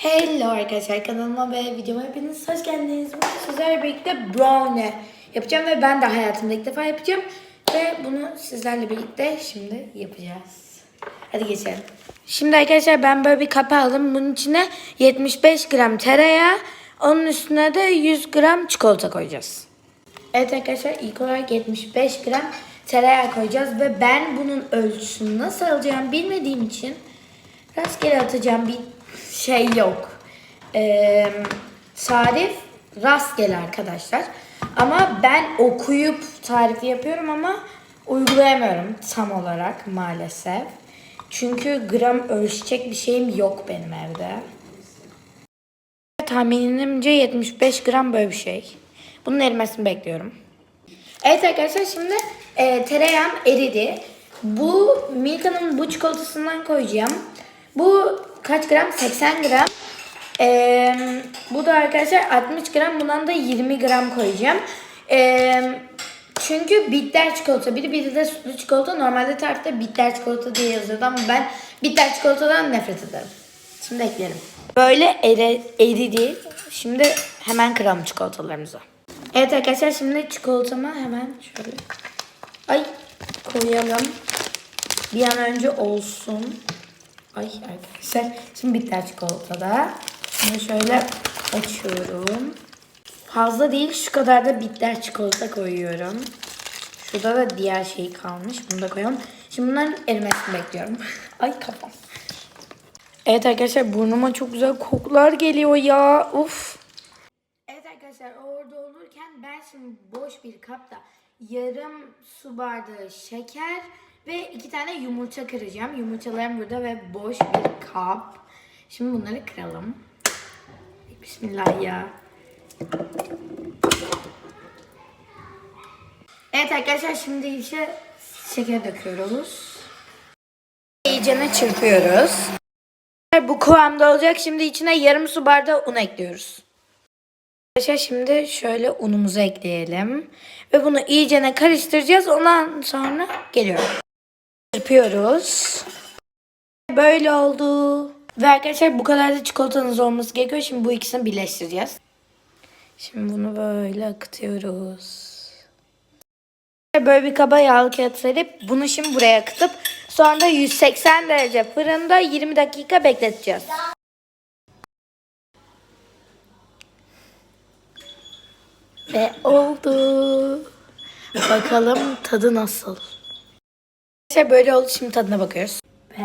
Hello arkadaşlar kanalıma ve videoma hepiniz hoş geldiniz. Bugün sizlerle birlikte brownie yapacağım ve ben de hayatımda ilk defa yapacağım. Ve bunu sizlerle birlikte şimdi yapacağız. Hadi geçelim. Şimdi arkadaşlar ben böyle bir kap aldım. Bunun içine 75 gram tereyağı, onun üstüne de 100 gram çikolata koyacağız. Evet arkadaşlar ilk olarak 75 gram tereyağı koyacağız ve ben bunun ölçüsünü nasıl alacağımı bilmediğim için rastgele atacağım bir şey yok. Ee, tarif rastgele arkadaşlar. Ama ben okuyup tarifi yapıyorum ama uygulayamıyorum tam olarak maalesef. Çünkü gram ölçecek bir şeyim yok benim evde. Tahminimce 75 gram böyle bir şey. Bunun erimesini bekliyorum. Evet arkadaşlar şimdi e, tereyağım eridi. Bu Milka'nın bu çikolatasından koyacağım. Bu kaç gram? 80 gram. E, bu da arkadaşlar 60 gram. Bundan da 20 gram koyacağım. E, çünkü bitter çikolata biri biri de sütlü çikolata. Normalde tarifte bitter çikolata diye yazıyordu ama ben bitter çikolatadan nefret ederim. Şimdi ekleyelim. Böyle eri, eridi. Şimdi hemen kıralım çikolatalarımızı. Evet arkadaşlar şimdi çikolatamı hemen şöyle ay koyalım. Bir an önce olsun. Ay arkadaşlar şimdi bitter çikolatada. Şimdi şöyle açıyorum. Fazla değil şu kadar da bitter çikolata koyuyorum. Şurada da diğer şey kalmış. Bunu da koyalım. Şimdi bunların erimesini bekliyorum. Ay kafam. Evet arkadaşlar burnuma çok güzel kokular geliyor ya. Uf. Evet arkadaşlar orada olurken ben şimdi boş bir kapta yarım su bardağı şeker ve iki tane yumurta kıracağım. Yumurtalarım burada ve boş bir kap. Şimdi bunları kıralım. Bismillah ya. Evet arkadaşlar şimdi işe şeker döküyoruz. İyicene çırpıyoruz. Bu kıvamda olacak. Şimdi içine yarım su bardağı un ekliyoruz. Arkadaşlar şimdi şöyle unumuzu ekleyelim. Ve bunu iyicene karıştıracağız. Ondan sonra geliyorum. Çırpıyoruz. Böyle oldu. Ve arkadaşlar bu kadar da çikolatanız olması gerekiyor. Şimdi bu ikisini birleştireceğiz. Şimdi bunu böyle akıtıyoruz. Böyle bir kaba yağlı kağıt serip bunu şimdi buraya akıtıp sonra da 180 derece fırında 20 dakika bekleteceğiz. Ve oldu. Bakalım tadı nasıl. İşte böyle oldu. Şimdi tadına bakıyoruz. Ve